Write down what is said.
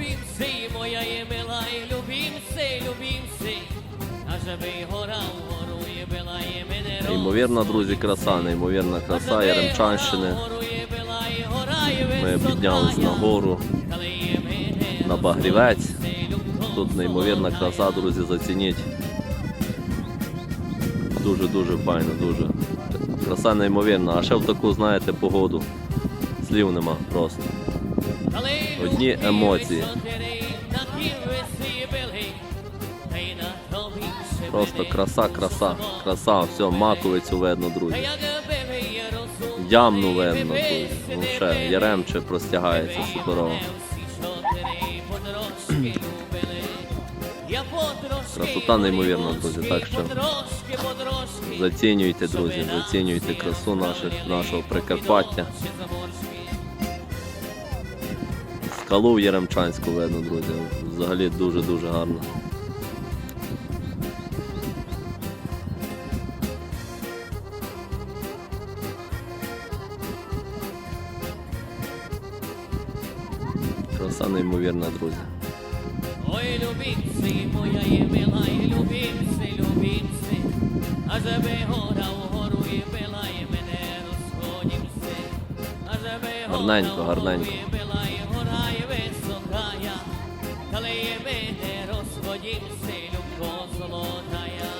любімці, моя є мила, і любімці, любімці. А żeby гора вгору є била, є мене Неймовірна, друзі, краса, неймовірна краса Яремчанщини. Ми піднялись на гору, на Багрівець. Тут неймовірна краса, друзі, зацініть. Дуже-дуже файно, дуже. Краса неймовірна. А ще в таку, знаєте, погоду. Слів нема просто. Одні емоції. Просто краса, краса, краса, все, маковицю видно, друзі. Ямну видно, друзі. Ну ще, Яремче простягається суперово. Красота неймовірна, друзі, так що Зацінюйте, друзі, зацінюйте красу наших, нашого Прикарпаття. Скалу в Яремчанську видно, друзі. Взагалі дуже-дуже гарно. Краса неймовірна, друзі. Ой, любімці, моя є мила, і любімці, любімці. А żeby гора вгору є била, і мене гора Гарненько, є коли ми не розходім силю золотая.